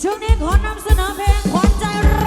ช่วงนี้ขอนำเสนอเพลงขวัญใจ